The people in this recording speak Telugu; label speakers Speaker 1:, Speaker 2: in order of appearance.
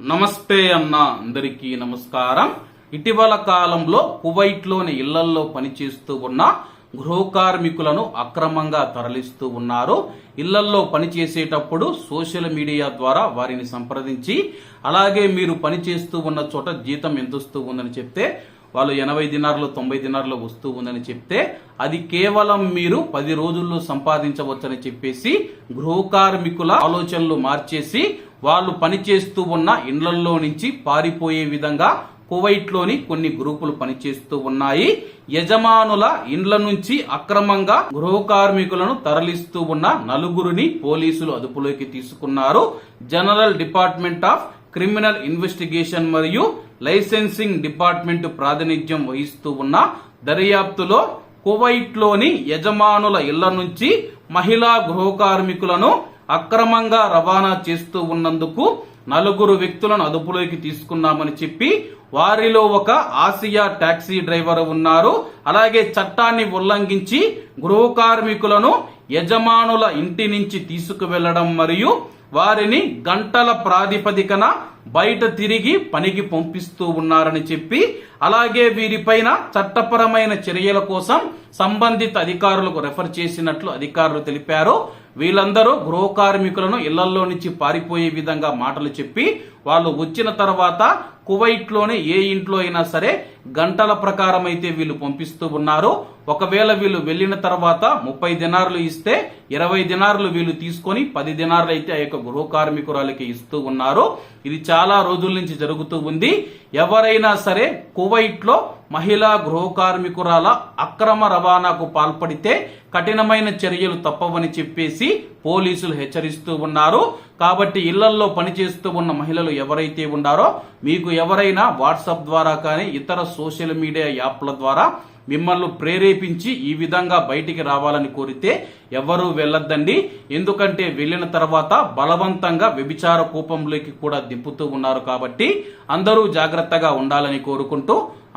Speaker 1: నమస్తే అన్న అందరికీ నమస్కారం. ఇటీవల కాలంలో కువైట్లోని ఇళ్ళల్లో పనిచేస్తూ ఉన్న గృహ కార్మికులను అక్రమంగా తరలిస్తూ ఉన్నారు. ఇళ్ళల్లో పనిచేసేటప్పుడు సోషల్ మీడియా ద్వారా వారిని సంప్రదించి అలాగే మీరు పనిచేస్తూ ఉన్న చోట జీతం ఎంత వస్తూ ఉందని చెప్తే వాళ్ళు ఎనభై దినార్లు తొంభై దినార్లు వస్తూ ఉందని చెప్తే అది కేవలం మీరు పది రోజుల్లో సంపాదించవచ్చని చెప్పేసి గృహ కార్మికుల ఆలోచనలు మార్చేసి వాళ్ళు పనిచేస్తూ ఉన్న ఇండ్లల్లో నుంచి పారిపోయే విధంగా కువైట్లోని కొన్ని గ్రూపులు పనిచేస్తూ ఉన్నాయి. యజమానుల ఇండ్ల నుంచి అక్రమంగా గృహ కార్మికులను తరలిస్తూ ఉన్న నలుగురిని పోలీసులు అదుపులోకి తీసుకున్నారు. General department of criminal investigation మరియు లైసెన్సింగ్ డిపార్ట్మెంట్ ప్రాతినిధ్యం వహిస్తూ ఉన్న దర్యాప్తులో కువైట్లోని యజమానుల ఇళ్ళ నుంచి మహిళా గృహ కార్మికులను అక్రమంగా రవాణా చేస్తూ ఉన్నందుకు నలుగురు వ్యక్తులను అదుపులోకి తీసుకున్నామని చెప్పి వారిలో ఒక ఆసియా టాక్సీ డ్రైవర్ ఉన్నారు. అలాగే చట్టాన్ని ఉల్లంఘించి గృహ కార్మికులను యజమానుల ఇంటి నుంచి తీసుకువెళ్ళడం మరియు వారిని గంటల ప్రాతిపదికన బయట తిరిగి పనికి పంపిస్తూ ఉన్నారని చెప్పి అలాగే వీరిపైన చట్టపరమైన చర్యల కోసం సంబంధిత అధికారులకు రెఫర్ చేసినట్లు అధికారులు తెలిపారు. వీళ్ళందరూ గృహ కార్మికులను ఇళ్ళలో నుంచి పారిపోయే విధంగా మాటలు చెప్పి వాళ్ళు వచ్చిన తర్వాత కువైట్లోనే ఏ ఇంట్లో అయినా సరే గంటల ప్రకారం అయితే వీళ్ళు పంపిస్తూ ఉన్నారు. ఒకవేళ వీళ్ళు వెళ్ళిన తర్వాత ముప్పై దినారులు ఇస్తే ఇరవై దినార్లు వీళ్ళు తీసుకొని పది దినారులు అయితే ఆ యొక్క గృహ కార్మికురాలకి ఇస్తూ ఉన్నారు. ఇది చాలా రోజుల నుంచి జరుగుతూ ఉంది. ఎవరైనా సరే కువైట్లో మహిళా గృహ కార్మికురాల అక్రమ రవాణాకు పాల్పడితే కఠినమైన చర్యలు తప్పవని చెప్పేసి పోలీసులు హెచ్చరిస్తూ ఉన్నారు. కాబట్టి ఇళ్ళల్లో పనిచేస్తూ ఉన్న మహిళలు ఎవరైతే ఉన్నారో మీకు ఎవరైనా వాట్సాప్ ద్వారా కానీ ఇతర సోషల్ మీడియా యాప్ల ద్వారా మిమ్మల్ని ప్రేరేపించి ఈ విధంగా బయటికి రావాలని కోరితే ఎవరూ వెళ్ళొద్దండి. ఎందుకంటే వెళ్ళిన తర్వాత బలవంతంగా వ్యభిచార కూపంలోకి కూడా దింపుతూ ఉన్నారు కాబట్టి అందరూ జాగ్రత్తగా ఉండాలని కోరుకుంటూ